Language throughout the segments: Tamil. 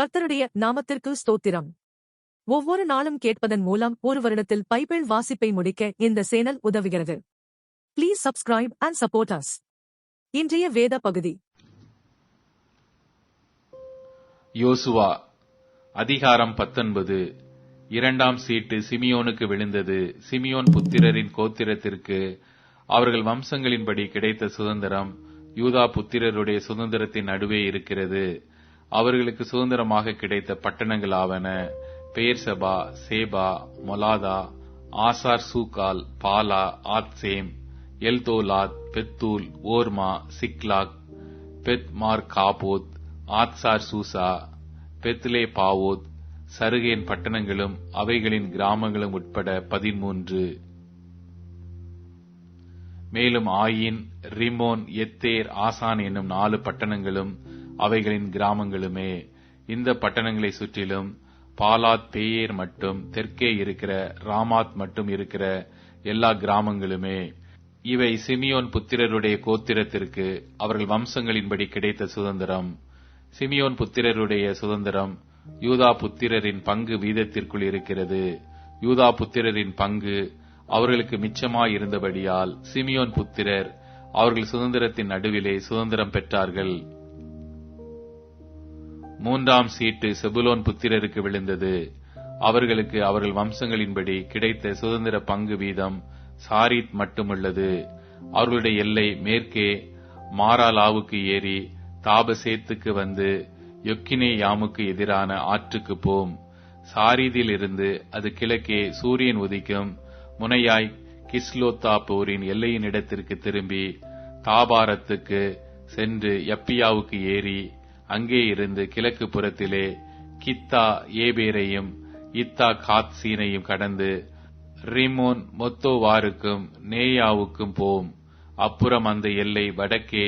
கர்த்தருடைய நாமத்திற்கு ஸ்தோத்திரம். ஒவ்வொரு நாளும் கேட்பதன் மூலம் ஒரு வருடத்தில் பைபிள் வாசிப்பை முடிக்க இந்த சேனல் உதவுகிறது. Please subscribe and support us இன்றைய வேத பகுதி. யோசுவா அதிகாரம் பத்தொன்பது. இரண்டாம் சீட்டு சிமியோனுக்கு விழுந்தது. சிமியோன் புத்திரரின் கோத்திரத்திற்கு அவர்கள் வம்சங்களின்படி கிடைத்த சுதந்திரம். யூதா புத்திரருடைய சுதந்திரத்தின் நடுவே இருக்கிறது. அவர்களுக்கு சுதந்திரமாக கிடைத்த பட்டணங்களாவன பெயர்சபா சேபா மொலாதா ஆசார் சூகால் பாலா ஆத்சேம் எல்தோலாத் பெத்தூல் ஓர்மா சிக்லாக் பெத்மார் காபோத் ஆத்சார் சூசா பெத்லே பாவோத் சருகேன் பட்டணங்களும் அவைகளின் கிராமங்களும் உட்பட பதிமூன்று. மேலும் ஆயின் ரிமோன் எத்தேர் ஆசான் என்னும் நாலு பட்டணங்களும் அவைகளின் கிராமங்களுமே. இந்த பட்டணங்களை சுற்றிலும் பாலாத் பேயேர் மட்டும் தெற்கே இருக்கிற ராமாத் மட்டும் இருக்கிற எல்லா கிராமங்களுமே. இவை சிமியோன் புத்திரருடைய கோத்திரத்திற்கு அவர்கள் வம்சங்களின்படி கிடைத்த சுதந்திரம். சிமியோன் புத்திரருடைய சுதந்திரம் யூதா புத்திரரின் பங்கு வீதத்திற்குள் இருக்கிறது. யூதா புத்திரரின் பங்கு அவர்களுக்கு மிச்சமாயிருந்தபடியால் சிமியோன் புத்திரர் அவர்கள் சுதந்திரத்தின் நடுவிலே சுதந்திரம் பெற்றார்கள். மூன்றாம் சீட்டு செபுலோன் புத்திரருக்கு விழுந்தது. அவர்களுக்கு அவர்கள் வம்சங்களின்படி கிடைத்த சுதந்திர பங்கு வீதம் சாரித் மட்டுமுள்ளது. அவர்களுடைய எல்லை மேற்கே மாராலாவுக்கு ஏறி தாபசேத்துக்கு வந்து யொக்கினே யாமுக்கு எதிரான ஆற்றுக்கு போம். சாரீதில் இருந்து அது கிழக்கே சூரியன் உதிக்கும். முனையாய் கிஸ்லோத்தா போரின் எல்லையின் இடத்திற்கு திரும்பி தாபாரத்துக்கு சென்று யப்பியாவுக்கு ஏறி அங்கே இருந்து கிழக்கு புறத்திலே கித்தா ஏபேரையும் இத்தா காத்சீனையும் கடந்து ரிமோன் மொத்தோவாருக்கும் நேயாவுக்கும் போம். அப்புறம் அந்த எல்லை வடக்கே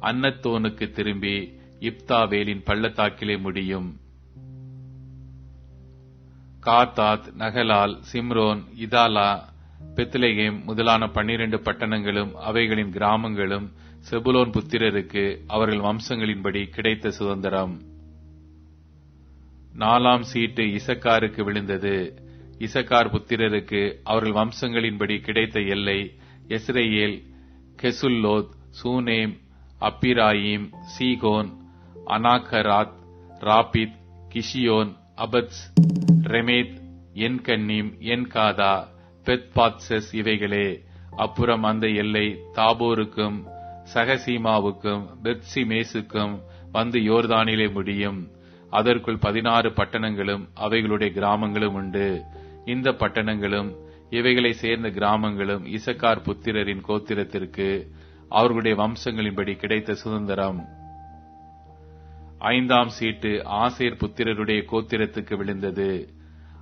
அன்னத்தோனுக்கு திரும்பி இப்தாவேலின் பள்ளத்தாக்கிலே முடியும். காத்தாத் நகலால் சிம்ரோன் இதாலா பெத்லேகேம் முதலான பன்னிரண்டு பட்டணங்களும் அவைகளின் கிராமங்களும் செபுலோன் புத்திரருக்கு அவர்கள் வம்சங்களின்படி கிடைத்த சுதந்திரம். நாலாம் சீட்டு இசக்காருக்கு விழுந்தது. இசக்கார் புத்திரருக்கு அவர்கள் வம்சங்களின்படி கிடைத்த எல்லை எஸ்ரேல் கெசுல்லோத் சூனேம் அப்பிராயிம் சீகோன் அனாகராத் ராபித் கிஷியோன் அபத்ஸ் ரெமேத் என்கன்னிம் என்காதா பெத்பாத்சஸ் இவைகளே. அப்புறம் அந்த எல்லை தாபோருக்கும் சகசீமாவுக்கும் பெத்சிமேசுக்கும் வந்து யோர்தானிலே முடியும். அதற்குள் பதினாறு பட்டணங்களும் அவைகளுடைய கிராமங்களும் உண்டு. இந்த பட்டணங்களும் இவைகளை சேர்ந்த கிராமங்களும் இசக்கார் புத்திரரின் கோத்திரத்திற்கு அவர்களுடைய வம்சங்களின்படி கிடைத்த சுதந்திரம். ஐந்தாம் சீட்டு ஆசேர் புத்திரருடைய கோத்திரத்துக்கு விழுந்தது.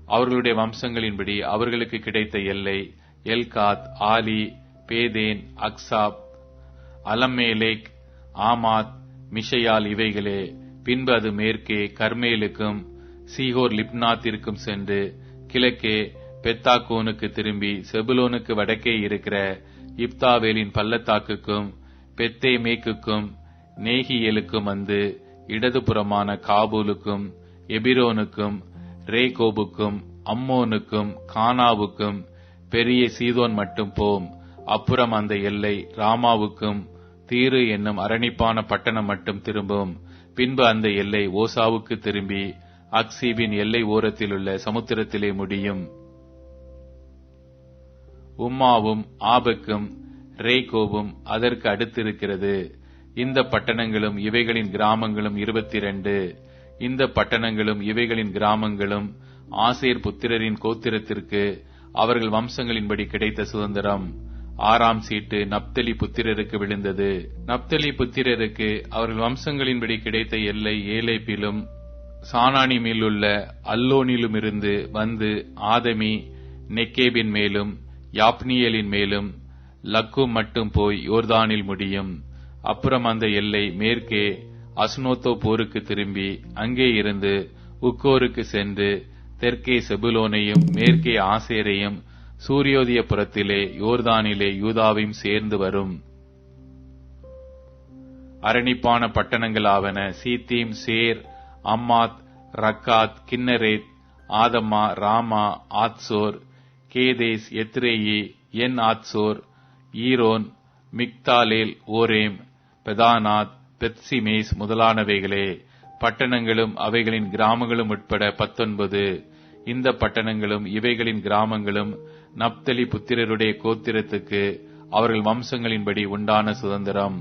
அவர்களுடைய வம்சங்களின்படி அவர்களுக்கு கிடைத்த எல்லை எல்காத் ஆலி பேதேன் அக்சாப் அலம்மேலேக் ஆமாத் மிஷையால் இவைகளே. பின்பு அது மேற்கே கர்மேலுக்கும் சீகோர் லிப்னாத்திற்கும் சென்று கிழக்கே பெத்தாக்கோனுக்கு திரும்பி செபுலோனுக்கு வடக்கே இருக்கிற இப்தாவேலின் பள்ளத்தாக்குக்கும் பெத்தேமேக்குக்கும் நேகியலுக்கும் வந்து இடதுபுறமான காபூலுக்கும் எபிரோனுக்கும் ரேகோபுக்கும் அம்மோனுக்கும் கானாவுக்கும் பெரிய சீதோன் மட்டும் போம். அப்புறம் அந்த எல்லை ராமாவுக்கும் தீரு என்னும் அரணிப்பான பட்டணம் மட்டும் திரும்பும். பின்பு அந்த எல்லை ஓசாவுக்கு திரும்பி அக்சீபின் எல்லை ஓரத்தில் உள்ள சமுத்திரத்திலே முடியும். உம்மாவும் ஆபக்கும் ரேகோவும் அதற்கு அடுத்திருக்கிறது. இந்த பட்டணங்களும் இவைகளின் கிராமங்களும் இருபத்தி இரண்டு இந்த பட்டணங்களும் இவைகளின் கிராமங்களும் ஆசேர் புத்திரரின் கோத்திரத்திற்கு அவர்கள் வம்சங்களின்படி கிடைத்த சுதந்திரம். ஆறாம் சீட்டு நப்தலி புத்திரருக்கு விழுந்தது. நப்தலி புத்திரருக்கு அவர்கள் வம்சங்களின்படி கிடைத்த எல்லை ஏலேப்பிலும் சானானிமிலுள்ள அல்லோனிலுமிருந்து வந்து ஆதமி நெக்கேபின் மேலும் யாப்னியலின் மேலும் லக்கு மட்டும் போய் யோர்தானில் முடியும். அப்புறம் அந்த எல்லை மேற்கே அஸ்னோத்தோ போருக்கு திரும்பி அங்கே இருந்து உக்கோருக்கு சென்று தெற்கே செபுலோனையும் மேற்கே ஆசேரையும் சூரியோதய புறத்திலே யோர்தானிலே யூதாவையும் சேர்ந்து வரும். அரணிப்பான பட்டணங்களாவன சீத்தீம் சேர் அம்மாத் ரக்காத் கின்னரேத் ஆதம்மா ராமா ஆத்சோர் கேதேஸ் எத்ரேயி என் ஆத்சோர் ஈரோன் மிக்தாலேல் ஓரேம் பெதானாத் பெத்சிமேஸ் முதலானவைகளே. பட்டணங்களும் அவைகளின் கிராமங்களும் உட்பட பத்தொன்பது. இந்த பட்டணங்களும் இவைகளின் கிராமங்களும் நப்தலி புத்திரருடைய கோத்திரத்துக்கு அவர்கள் வம்சங்களின்படி உண்டான சுதந்திரம்.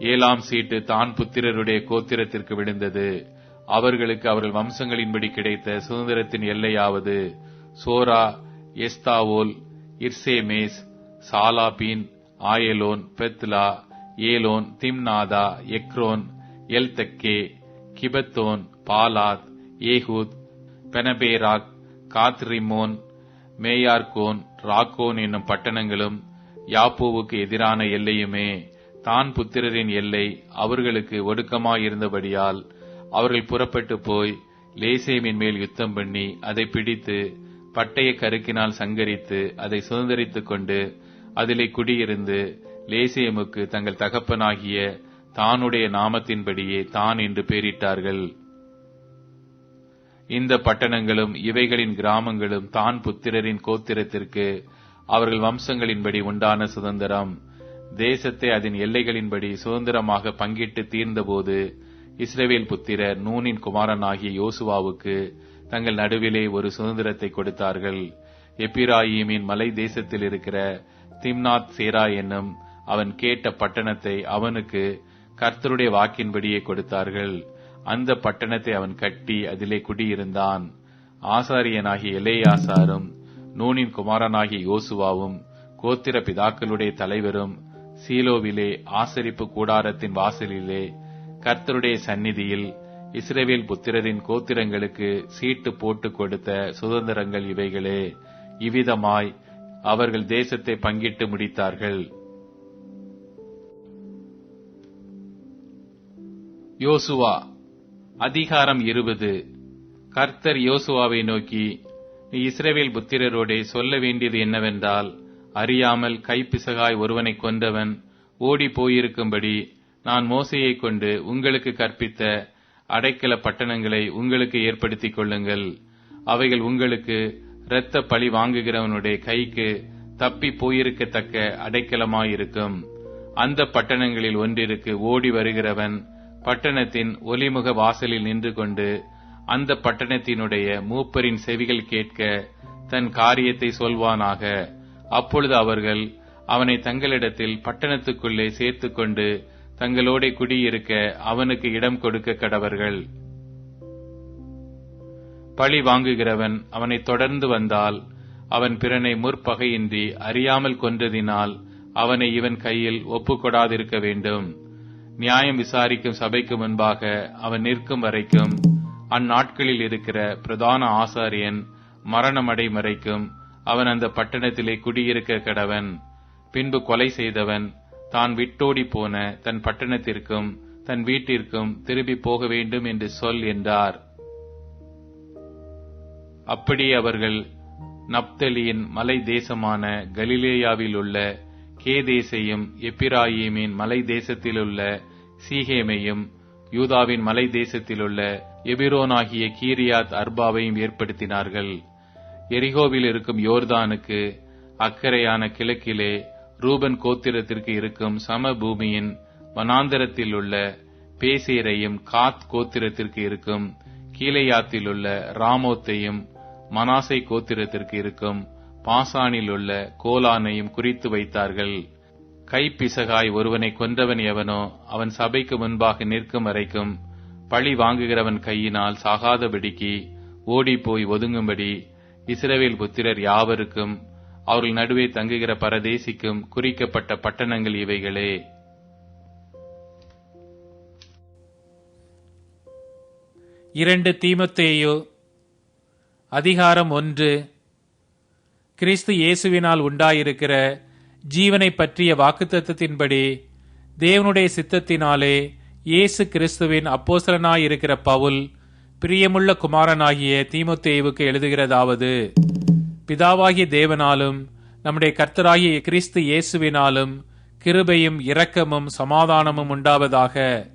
ஏழாம் சீட்டு தான் புத்திரருடைய கோத்திரத்திற்கு விழுந்தது. அவர்களுக்கு அவர்கள் வம்சங்களின்படி கிடைத்த சுதந்திரத்தின் எல்லையாவது Zorah Eshtaol Irshemesh Shaalabbin Aijalon Jethlah Elon Thimnathah Ekron Eltekeh Gibbethon Baalath Jehud Beneberak Gathrimmon Mejarkon Rakkon என்னும் பட்டணங்களும் யாப்போவுக்கு எதிரான எல்லையுமே தான் புத்திரரின் எல்லை அவர்களுக்கு ஒடுக்கமாயிருந்தபடியால் அவர்கள் புறப்பட்டு போய் லேசேமின் மேல் யுத்தம் பண்ணி அதை பிடித்து பட்டய கருக்கினால் சங்கரித்து அதை சுதந்திரித்துக் கொண்டு அதிலே குடியிருந்து லேசேமுக்கு தங்கள் தகப்பனாகிய தானுடைய நாமத்தின்படியே தான் என்று பெயரிட்டார்கள் இந்த பட்டணங்களும் இவைகளின் கிராமங்களும் தான் புத்திரரின் கோத்திரத்திற்கு அவர்கள் வம்சங்களின்படி உண்டான சுதந்திரம். தேசத்தை அதன் எல்லைகளின்படி சுதந்திரமாக பங்கிட்டு தீர்ந்தபோது இஸ்ரேவேல் புத்திரர் நூனின் குமாரனாகிய யோசுவாவுக்கு தங்கள் நடுவிலே ஒரு சுதந்திரத்தை கொடுத்தார்கள். எப்பிராயீமின் மலை தேசத்தில் இருக்கிற திம்னாத் சேரா என்னும் அவன் கேட்ட பட்டணத்தை அவனுக்கு கர்த்தருடைய வாக்கின்படியே கொடுத்தார்கள். அந்த பட்டணத்தை அவன் கட்டி அதிலே குடியிருந்தான். ஆசாரியனாகிய எலேயாசாரும் நூனின் குமாரனாகிய யோசுவாவும் கோத்திர பிதாக்களுடைய தலைவரும் சீலோவிலே ஆசரிப்பு கூடாரத்தின் வாசலிலே கர்த்தருடைய சந்நிதியில் இஸ்ரேவேல் புத்திரரின் கோத்திரங்களுக்கு சீட்டு போட்டு கொடுத்த சுதந்திரங்கள் இவைகளே. இவ்விதமாய் அவர்கள் தேசத்தை பங்கிட்டு முடித்தார்கள். யோசுவா அதிகாரம் இருபது. கர்த்தர் யோசுவாவை நோக்கி நீ இஸ்ரேவேல் புத்திரரோடே சொல்ல வேண்டியது என்னவென்றால் அறியாமல் கைப்பிசகாய் ஒருவனை கொண்டவன் ஓடி போயிருக்கும்படி நான் மோசையை கொண்டு உங்களுக்கு கற்பித்த அடைக்கல பட்டணங்களை உங்களுக்கு ஏற்படுத்திக் கொள்ளுங்கள். அவைகள் உங்களுக்கு இரத்த பழி வாங்குகிறவனுடைய கைக்கு தப்பி போயிருக்கத்தக்க அடைக்கலமாயிருக்கும். அந்த பட்டணங்களில் ஒன்றிற்கு ஓடி வருகிறவன் பட்டணத்தின் ஒலிமுக வாசலில் நின்று கொண்டு அந்த பட்டணத்தினுடைய மூப்பரின் செவிகள் கேட்க தன் காரியத்தை சொல்வானாக. அப்பொழுது அவர்கள் அவனை தங்களிடத்தில் பட்டணத்துக்குள்ளே சேர்த்துக்கொண்டு தங்களோட குடியிருக்க அவனுக்கு இடம் கொடுக்க கடவர்கள். பழி வாங்குகிறவன் அவனை தொடர்ந்து வந்தால் அவன் பிறனை முற்பகையின்றி அறியாமல் கொன்றதினால் அவனை இவன் கையில் ஒப்புக்கொடாதிருக்க வேண்டும். நியாயம் விசாரிக்கும் சபைக்கு முன்பாக அவன் நிற்கும் வரைக்கும் அந்நாட்களில் இருக்கிற பிரதான ஆசாரியன் மரணமடை மறைக்கும் அவன் அந்த பட்டணத்திலே குடியிருக்க கடவன் பின்பு கொலை செய்தவன் தான் விட்டோடி போன தன் பட்டணத்திற்கும் தன் வீட்டிற்கும் திரும்பி போக வேண்டும் என்று சொல் என்றார். அப்படியே அவர்கள் நப்தலியின் மலை தேசமான கலிலேயாவில் உள்ள கேதேசையும் எப்பிராயீமின் மலை தேசத்திலுள்ள சீகேமையும் யூதாவின் மலை தேசத்திலுள்ள எபிரோனாகிய கீரியாத் அர்பாவையும் ஏற்படுத்தினார்கள். எரிகோவில் இருக்கும் யோர்தானுக்கு அக்கறையான கிழக்கிலே ரூபன் கோத்திரத்திற்கு இருக்கும் சமபூமியின் வனாந்தரத்தில் உள்ள பேசேரையும் காத் கோத்திரத்திற்கு இருக்கும் கீழையாத்தில் உள்ள ராமோத்தையும் மனாசை கோத்திரத்திற்கு இருக்கும் பாசானில் உள்ள கோலானையும் குறித்து வைத்தார்கள். கைப்பிசகாய் ஒருவனை கொன்றவன் எவனோ அவன் சபைக்கு முன்பாக நிற்கும் வரைக்கும் பழி வாங்குகிறவன் கையினால் சாகாதபடிக்கு ஓடிப்போய் ஒதுங்கும்படி இஸ்ரவேல் புத்திரர் யாவருக்கும் அவர்கள் நடுவே தங்குகிற பரதேசிக்கும் குறிக்கப்பட்ட பட்டணங்கள் இவைகளே. இரண்டு தீமத்தேயோ அதிகாரம் ஒன்று கிறிஸ்து இயேசுவினால் உண்டாயிருக்கிற ஜீவனை பற்றிய வாக்குத்தத்தத்தின்படி தேவனுடைய சித்தத்தினாலே இயேசு கிறிஸ்துவின் அப்போசலனாயிருக்கிற பவுல் பிரியமுள்ள குமாரனாகிய தீமுத்தேவுக்கு எழுதுகிறதாவது பிதாவாகிய தேவனாலும் நம்முடைய கர்த்தராகிய கிறிஸ்து இயேசுவினாலும் கிருபையும் இரக்கமும் சமாதானமும் உண்டாவதாக.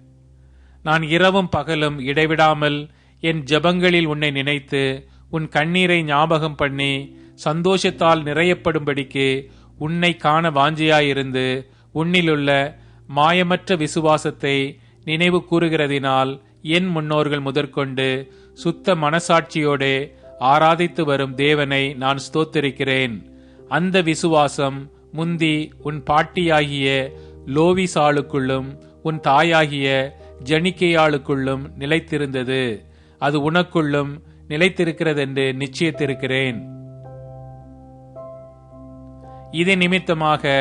நான் இரவும் பகலும் இடைவிடாமல் என் ஜெபங்களில் உன்னை நினைத்து உன் கண்ணீரை ஞாபகம் பண்ணி சந்தோஷத்தால் நிறையப்படும்படிக்கு உன்னை காண வாஞ்சியாயிருந்து உன்னிலுள்ள மாயமற்ற விசுவாசத்தை நினைவு கூறுகிறதினால் என் முன்னோர்கள் முதற்கொண்டு சுத்த மனசாட்சியோடே ஆராதித்து வரும் தேவனை நான் ஸ்தோத்திருக்கிறேன். அந்த விசுவாசம் முந்தி உன் பாட்டியாகிய லோவிசாளுக்குள்ளும் உன் தாயாகிய ஜனிக்கையாளுக்குள்ளும் நிலைத்திருந்தது. அது உனக்குள்ளும் நிலைத்திருக்கிறதென்று நிச்சயத்திருக்கிறேன். இது நிமித்தமாக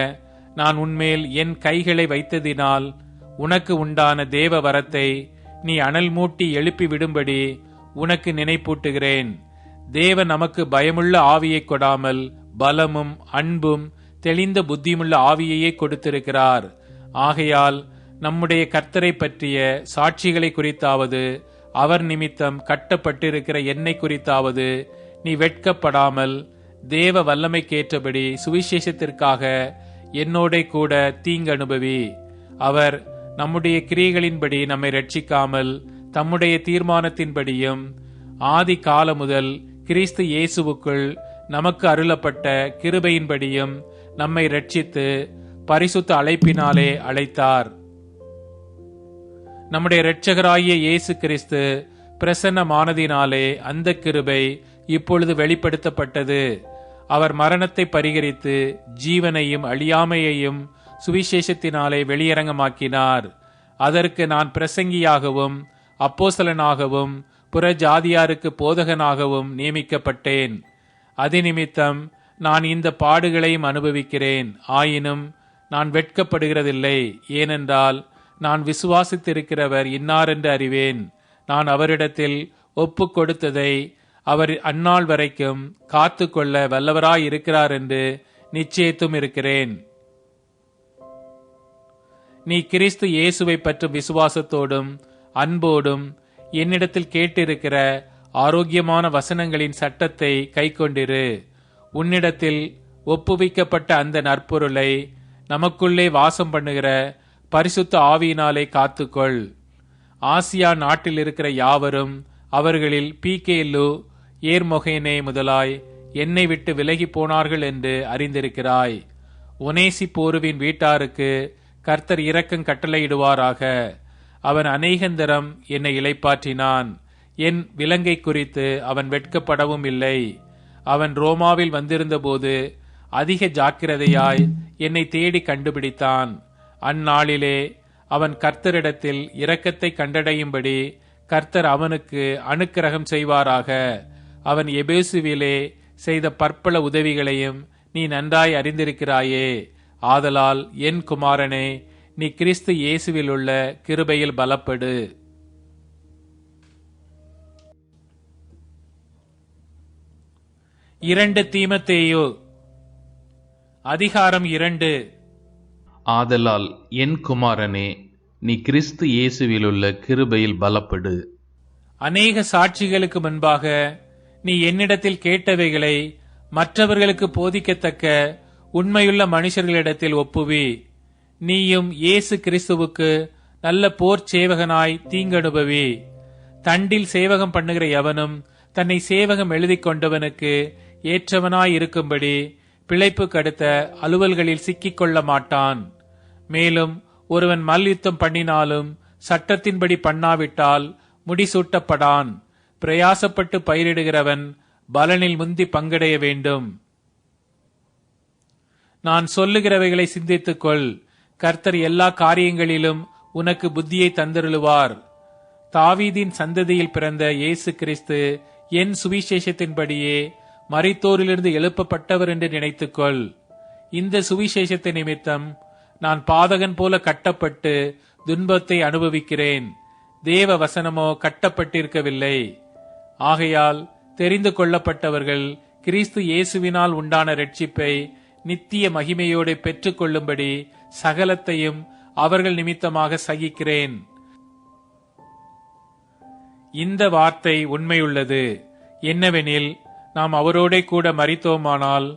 நான் உன்மேல் என் கைகளை வைத்ததினால் உனக்கு உண்டான தேவ வரத்தை நீ அனல் மூட்டி எழுப்பி விடும்படி உனக்கு நினைப்பூட்டுகிறேன். தேவ நமக்கு பயமுள்ள ஆவியை கொடாமல் பலமும் அன்பும் தெளிந்த புத்தியுமுள்ள ஆவியையே கொடுத்திருக்கிறார். ஆகையால் நம்முடைய கர்த்தரை பற்றிய சாட்சிகளை குறித்தாவது அவர் நிமித்தம் கட்டப்பட்டிருக்கிற என்னை குறித்தாவது நீ வெட்கப்படாமல் தேவ வல்லமைக்கேற்றபடி சுவிசேஷத்திற்காக என்னோட கூட தீங்கு அனுபவி அவர் நம்முடைய கிரியைகளின்படி நம்மை ரட்சிக்காமல் தம்முடைய தீர்மானத்தின்படியும் ஆதி காலம் முதல் கிறிஸ்து இயேசுவுக்குள் நமக்கு அருளப்பட்ட கிருபையின்படியும் நம்மை ரட்சித்து பரிசுத்த அழைப்பினாலே அழைத்தார். நம்முடைய இரட்சகராகிய இயேசு கிறிஸ்து பிரசன்னமானதினாலே அந்த கிருபை இப்பொழுது வெளிப்படுத்தப்பட்டது. அவர் மரணத்தை பரிகரித்து ஜீவனையும் அழியாமையையும் சுவிசேஷத்தினாலே வெளியரங்கமாக்கினார். அதற்கு நான் பிரசங்கியாகவும் அப்போசலனாகவும் புற ஜாதியாருக்கு போதகனாகவும் நியமிக்கப்பட்டேன். அதிநிமித்தம் நான் இந்த பாடுகளையும் அனுபவிக்கிறேன். ஆயினும் நான் வெட்கப்படுகிறதில்லை. ஏனென்றால் நான் விசுவாசித்திருக்கிறவர் இன்னாரென்று அறிவேன். நான் அவரிடத்தில் ஒப்பு கொடுத்ததை அவர் அந்நாள் வரைக்கும் காத்து கொள்ள வல்லவராய் இருக்கிறார் என்று நிச்சயித்தும் இருக்கிறேன். நீ கிறிஸ்து இயேசுவை பற்றும் விசுவாசத்தோடும் அன்போடும் என்னிடத்தில் கேட்டிருக்கிற ஆரோக்கியமான வசனங்களின் சட்டத்தை கைக்கொண்டிரு. உன்னிடத்தில் ஒப்புவிக்கப்பட்ட அந்த நற்பொருளை நமக்குள்ளே வாசம் பண்ணுகிற பரிசுத்த ஆவியினாலே காத்துக்கொள். ஆசியா நாட்டில் இருக்கிற யாவரும் அவர்களில் பீகேலு ஏர்மொகேனே முதலாய் என்னை விட்டு விலகி போனார்கள் என்று அறிந்திருக்கிறாய். ஒனேசி போருவின் வீட்டாருக்கு கர்த்தர் இரக்கம் கட்டளையிடுவாராக. அவன் அநேகந்தரம் என்னை இளைப்பாற்றினான். என் விலங்கை குறித்து அவன் வெட்கப்படவும் இல்லை. அவன் ரோமாவில் வந்திருந்தபோது அதிக ஜாக்கிரதையாய் என்னை தேடி கண்டுபிடித்தான். அந்நாளிலே அவன் கர்த்தரிடத்தில் இரக்கத்தை கண்டடையும்படி கர்த்தர் அவனுக்கு அனுக்கிரகம் செய்வாராக. அவன் எபேசுவிலே செய்த பற்பல உதவிகளையும் நீ நன்றாய் அறிந்திருக்கிறாயே. ஆதலால் என் குமாரனே நீ கிறிஸ்து இயேசுவில் உள்ள கிருபையில் பலப்படு. இரண்டு தீமத்தேயு. அதிகாரம் இரண்டு. ஆதலால் என் குமாரனே நீ கிறிஸ்து இயேசுவிலுள்ள கிருபையில் பலப்படு. அநேக சாட்சிகளுக்கு முன்பாக நீ என்னிடத்தில் கேட்டவைகளை மற்றவர்களுக்கு போதிக்கத்தக்க உண்மையுள்ள மனுஷர்களிடத்தில் ஒப்புவி. நீயும் இயேசு கிறிஸ்துவுக்கு நல்ல போர் சேவகனாய் தீங்கனுபவி. தண்டில் சேவகம் பண்ணுகிற எவனும் தன்னை சேவகம் எழுதி கொண்டவனுக்கு ஏற்றவனாய் இருக்கும்படி பிழைப்பு கடுத்த அலுவல்களில் சிக்கிக் கொள்ள மாட்டான். மேலும் ஒருவன் மல்யுத்தம் பண்ணினாலும் சட்டத்தின்படி பண்ணாவிட்டால் முடிசூட்டப்படான். பிரயாசப்பட்டு பயிரிடுகிறவன் பலனில் முந்தி பங்கடைய வேண்டும். நான் சொல்லுகிறவைகளை சிந்தித்துக்கொள். கர்த்தர் எல்லா காரியங்களிலும் உனக்கு புத்தியை தந்தருளுவார். தாவீதின் சந்ததியில் பிறந்த இயேசு கிறிஸ்து என் சுவிசேஷத்தின்படியே மரித்தோரிலிருந்து எழுப்பப்பட்டவர் என்று நினைத்துக்கொள். இந்த சுவிசேஷத்தை நிமித்தம் நான் பாதகன் போல கட்டப்பட்டு துன்பத்தை அனுபவிக்கிறேன். தேவ வசனமோ கட்டப்பட்டிருக்கவில்லை. ஆகையால் தெரிந்து கொள்ளப்பட்டவர்கள் கிறிஸ்து இயேசுவினால் உண்டான ரட்சிப்பை நித்திய மகிமையோடு பெற்றுக்கொள்ளும்படி சகலத்தையும் அவர்கள் நிமித்தமாக சகிக்கிறேன். இந்த வார்த்தை உண்மையுள்ளது. என்னவெனில் நாம் அவரோட கூட மறித்தோமானால்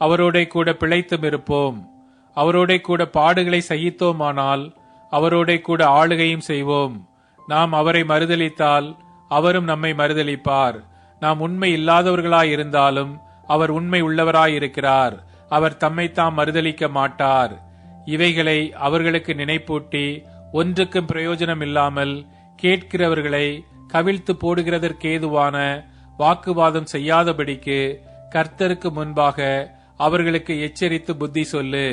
அவரோட கூட பிழைத்தும் இருப்போம். அவரோட கூட பாடுகளை சகித்தோமானால் அவரோட கூட ஆளுகையும் செய்வோம். நாம் அவரை மறுதலித்தால் அவரும் நம்மை மறுதளிப்பார் நாம் உண்மை இல்லாதவர்களாய் இருந்தாலும் அவர் உண்மை உள்ளவராயிருக்கிறார் அவர் தம்மைத்தாம் மறுதளிக்க மாட்டார். இவைகளை அவர்களுக்கு நினைப்பூட்டி ஒன்றுக்கும் பிரயோஜனம் இல்லாமல் கேட்கிறவர்களை கவிழ்த்து போடுகிறதற்கேதுவான வாக்குவாதம் செய்யாதபடிக்கு கர்த்தருக்கு முன்பாக அவர்களுக்கு எச்சரித்து புத்தி சொல்லு.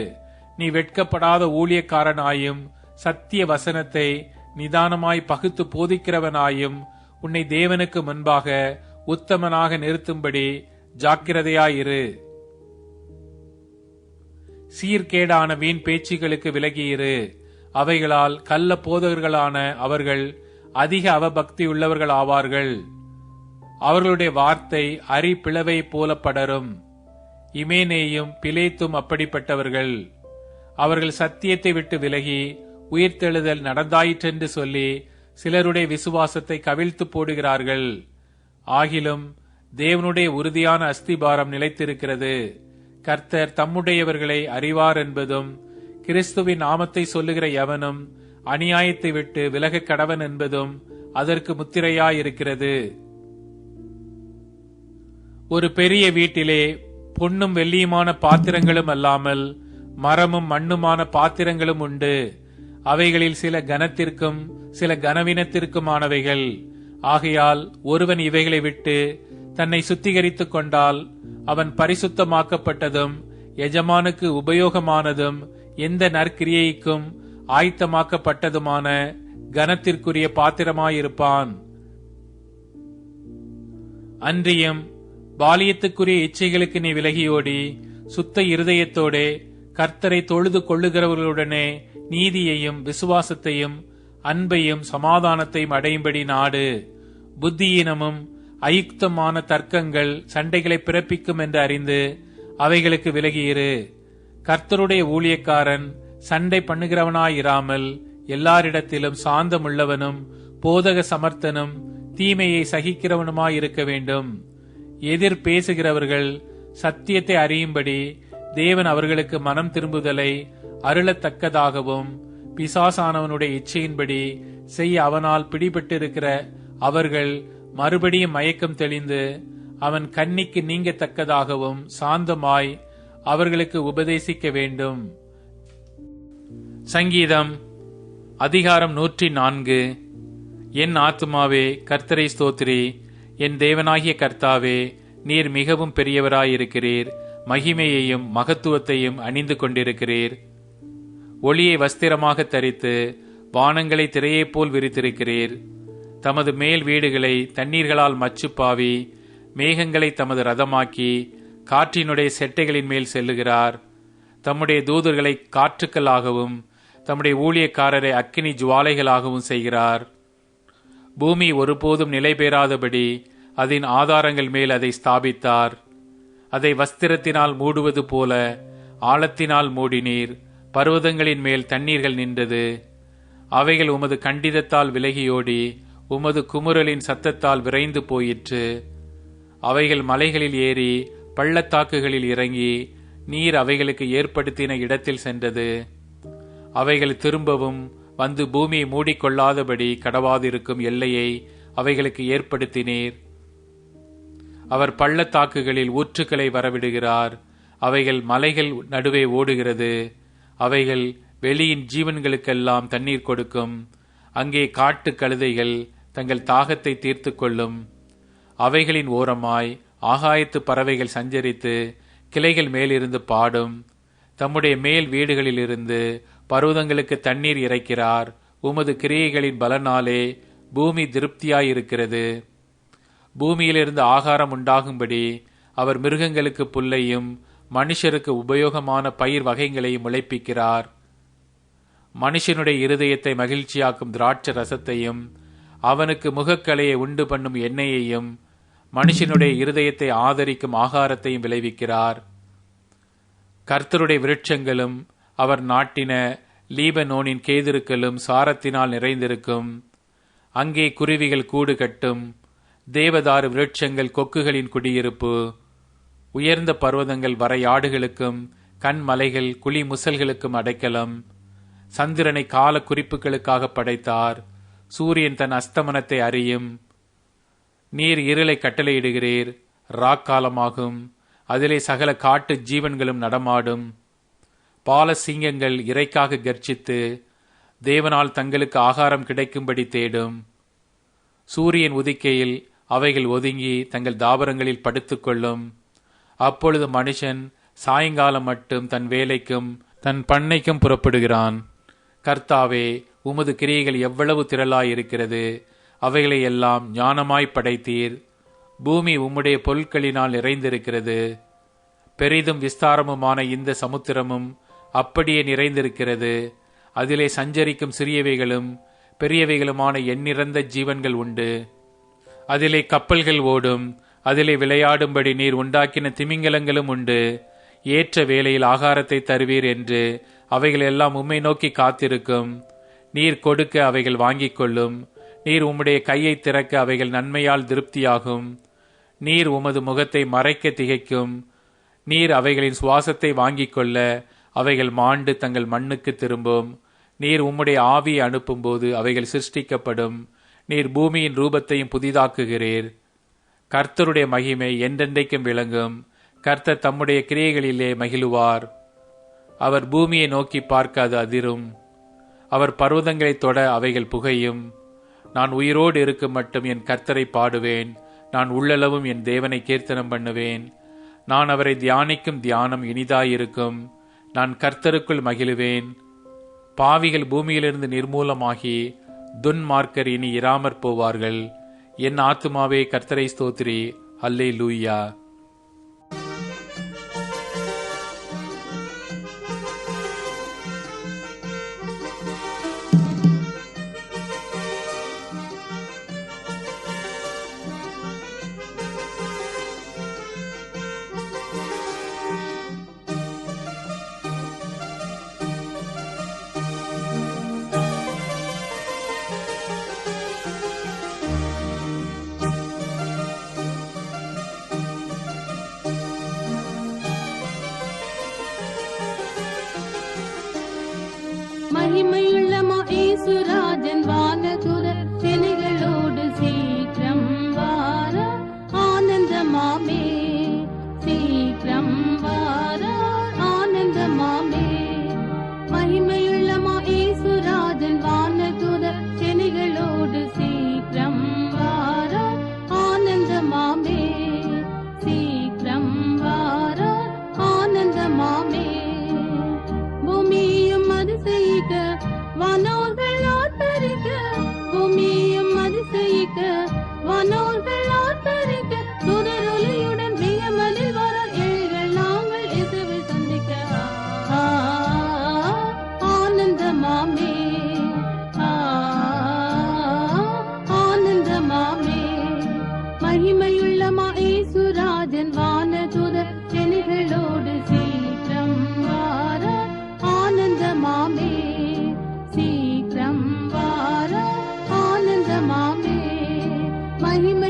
நீ வெட்கப்படாத ஊழியக்காரனாயும் சத்திய வசனத்தை நிதானமாய் பகுத்து போதிக்கிறவனாயும் உன்னை தேவனுக்கு முன்பாக உத்தமனாக நிறுத்தும்படி ஜாக்கிரதையாயிரு. சீர்கேடான வீண் பேச்சுகளுக்கு விலகியிரு. அவைகளால் கள்ள போதகர்களான அவர்கள் அதிக அவபக்தி உள்ளவர்கள் ஆவார்கள். அவர்களுடைய வார்த்தை அரி பிளவை போல படரும். இமேனேயும் பிலேத்தும் அப்படிப்பட்டவர்கள். அவர்கள் சத்தியத்தை விட்டு விலகி உயிர்த்தெழுதல் நடந்தாயிற்றென்று சொல்லி சிலருடைய விசுவாசத்தை கவிழ்த்து போடுகிறார்கள். ஆகிலும் தேவனுடைய உறுதியான அஸ்திபாரம் நிலைத்திருக்கிறது. கர்த்தர் தம்முடையவர்களை அறிவார் என்பதும் கிறிஸ்துவின் நாமத்தை சொல்லுகிற எவனும் அநியாயத்தை விட்டு விலக கடவன் என்பதும் அதற்கு முத்திரையாயிருக்கிறது. ஒரு பெரிய வீட்டிலே பொன்னும் வெள்ளியுமான பாத்திரங்களும் அல்லாமல் மரமும் மண்ணுமான பாத்திரங்களும் உண்டு. அவைகளில் சில கனத்திற்கும் சில கனவினத்திற்குமானவைகள். ஆகையால் ஒருவன் இவைகளை விட்டு தன்னை சுத்திகரித்துக் கொண்டால் அவன் பரிசுத்தமாக்கப்பட்டதும் எஜமானுக்கு உபயோகமானதும் எந்த நற்கிரியைக்கும் ஆயத்தமாக்கப்பட்டதுமான கனத்திற்குரிய பாத்திரமாயிருப்பான். அன்றியும் பாலியத்துக்குரிய இச்சைகளுக்கு நீ விலகியோடி சுத்த இருதயத்தோடே கர்த்தரை தொழுது கொள்ளுகிறவர்களுடனே நீதியையும் விசுவாசத்தையும் அன்பையும் சமாதானத்தையும் அடையும்படி நாடு. புத்தியீனமும் அயுக்தமான தர்க்கங்கள் சண்டைகளை பிறப்பிக்கும் என்று அறிந்து அவைகளுக்கு விலகியிரு. கர்த்தருடைய ஊழியக்காரன் சண்டை பண்ணுகிறவனாயிராமல் எல்லாரிடத்திலும் சாந்தமுள்ளவனும் போதக சமர்த்தனும் தீமையை சகிக்கிறவனுமாயிருக்க வேண்டும். எதிர் பேசுகிறவர்கள் சத்தியத்தை அறியும்படி தேவன் அவர்களுக்கு மனம் திரும்புதலை அருளத்தக்கதாகவும் பிசாசானவனுடைய இச்சையின்படி செய்ய அவனால் பிடிபட்டிருக்கிற அவர்கள் மறுபடியும் மயக்கம் தெளிந்து அவன் கண்ணிக்கு நீங்கத்தக்கதாகவும் சாந்தமாய் அவர்களுக்கு உபதேசிக்க வேண்டும். சங்கீதம் அதிகாரம் நூற்றி நான்கு. என் ஆத்துமாவே கர்த்தரை ஸ்தோத்ரி என் தேவனாகிய கர்த்தாவே நீர் மிகவும் பெரியவராயிருக்கிறீர். மகிமையையும் மகத்துவத்தையும் அணிந்து கொண்டிருக்கிறீர். ஒளியை வஸ்திரமாக தரித்து வானங்களை திரையைப் போல் விரித்திருக்கிறீர். தமது மேல் வீடுகளை தண்ணீர்களால் மச்சுப்பாவி மேகங்களை தமது ரதமாக்கி காற்றினுடைய செட்டைகளின் மேல் செல்லுகிறார். தம்முடைய தூதர்களை காற்றுக்களாகவும் தம்முடைய ஊழியக்காரரை அக்கினி ஜுவாலைகளாகவும் செய்கிறார். பூமி ஒருபோதும் நிலை பெறாதபடி அதன் ஆதாரங்கள் மேல் அதை ஸ்தாபித்தார். அதை வஸ்திரத்தினால் மூடுவது போல ஆழத்தினால் மூடினீர். பர்வதங்களின் மேல் தண்ணீர்கள் நின்றது. அவைகள் உமது கண்டிதத்தால் விலகியோடி உமது குமுறலின் சத்தத்தால் விரைந்து போயிற்று. அவைகள் மலைகளில் ஏறி பள்ளத்தாக்குகளில் இறங்கி நீர் அவைகளுக்கு ஏற்படுத்தின இடத்தில் சென்றது. அவைகள் திரும்பவும் வந்து பூமியை மூடிக்கொள்ளாதபடி கடவாதிருக்கும் எல்லையை அவைகளுக்கு ஏற்படுத்தினீர். அவர் பள்ளத்தாக்குகளில் ஊற்றுக்களை வரவிடுகிறார். அவைகள் மலைகள் நடுவே ஓடுகிறது. அவைகள் வெளியின் ஜீவன்களுக்கெல்லாம் தண்ணீர் கொடுக்கும். அங்கே காட்டு கழுதைகள் தங்கள் தாகத்தை தீர்த்து கொள்ளும். அவைகளின் ஓரமாய் ஆகாயத்து பறவைகள் சஞ்சரித்து கிளைகள் மேலிருந்து பாடும். தம்முடைய மேல் வீடுகளிலிருந்து பருவதங்களுக்கு தண்ணீர் இறைக்கிறார். உமது கிரியைகளின் பலனாலே பூமி திருப்தியாயிருக்கிறது. பூமியிலிருந்து ஆகாரம் உண்டாகும்படி அவர் மிருகங்களுக்கு புல்லையும் மனுஷருக்கு உபயோகமான பயிர் வகைகளையும் முளைப்பிக்கிறார். மனுஷனுடைய இருதயத்தை மகிழ்ச்சியாக்கும் திராட்ச ரசத்தையும் அவனுக்கு முகக்கலையை உண்டு பண்ணும் எண்ணெயையும் மனுஷனுடைய இருதயத்தை ஆதரிக்கும் ஆகாரத்தையும் விளைவிக்கிறார். கர்த்தருடைய விருட்சங்களும் அவர் நாட்டின லீபனோனின் கேதிருக்களும் சாரத்தினால் நிறைந்திருக்கும். அங்கே குருவிகள் கூடு கட்டும் தேவதாரு விருட்சங்கள் கொக்குகளின் குடியிருப்பு உயர்ந்த பர்வதங்கள் வரையாடுகளுக்கும் கண்மலைகள் குழி முசல்களுக்கும் அடைக்கலம் சந்திரனை கால குறிப்புகளுக்காக படைத்தார் சூரியன் தன் அஸ்தமனத்தை அறியும். நீர் இருளை கட்டளையிடுகிறீர் ராக்காலமாகும் அதிலே சகல காட்டு ஜீவன்களும் நடமாடும். பால சிங்கங்கள் இறைக்காக கர்ச்சித்து தேவனால் தங்களுக்கு ஆகாரம் கிடைக்கும்படி தேடும். சூரியன் உதிக்கையில் அவைகள் ஒதுங்கி தங்கள் தாபரங்களில் படுத்துக்கொள்ளும். அப்பொழுது மனுஷன் சாயங்காலம் மட்டும் தன் வேலைக்கும் தன் பண்ணைக்கும் புறப்படுகிறான். கர்த்தாவே உமது கிரியைகள் எவ்வளவு திரளாயிருக்கிறது. அவைகளை எல்லாம் ஞானமாய் படைத்தீர். பூமி உம்முடைய பொருட்களினால் நிறைந்திருக்கிறது. பெரிதும் விஸ்தாரமுமான இந்த சமுத்திரமும் அப்படியே நிறைந்திருக்கிறது. அதிலே சஞ்சரிக்கும் சிறியவைகளும் பெரியவைகளுமான எண்ணிறந்த ஜீவன்கள் உண்டு. அதிலே கப்பல்கள் ஓடும் அதிலே விளையாடும்படி நீர் உண்டாக்கின திமிங்கலங்களும் உண்டு. ஏற்ற வேளையில் ஆகாரத்தை தருவீர் என்று அவைகள் எல்லாம் உம்மை நோக்கி காத்திருக்கும். நீர் கொடுக்க அவைகள் வாங்கிக் கொள்ளும். நீர் உம்முடைய கையை திறக்க அவைகள் நன்மையால் திருப்தியாகும். நீர் உமது முகத்தை மறைக்க திகைக்கும். நீர் அவைகளின் சுவாசத்தை வாங்கிக் கொள்ள அவைகள் மாண்டு தங்கள் மண்ணுக்கு திரும்பும். நீர் உம்முடைய ஆவியை அனுப்பும்போது அவைகள் சிருஷ்டிக்கப்படும். நீர் பூமியின் ரூபத்தையும் புதிதாக்குகிறீர். கர்த்தருடைய மகிமை என்றென்றைக்கும் விளங்கும். கர்த்தர் தம்முடைய கிரியைகளிலே மகிழுவார். அவர் பூமியை நோக்கி பார்க்க அது அதிரும். அவர் பர்வதங்களைத் தொட அவைகள் புகையும். நான் உயிரோடு இருக்கும் மட்டும் என் கர்த்தரை பாடுவேன். நான் உள்ளளவும் என் தேவனை கீர்த்தனம் பண்ணுவேன். நான் அவரை தியானிக்கும் தியானம் இனிதாயிருக்கும். நான் கர்த்தருக்குள் மகிழுவேன். பாவிகள் பூமியிலிருந்து நிர்மூலமாகி துன்மார்க்கர் இனி இராமற் போவார்கள். என் ஆத்துமாவே கர்த்தரை ஸ்தோத்திரி. அல்லே லூயா மகிமையுள்ளமா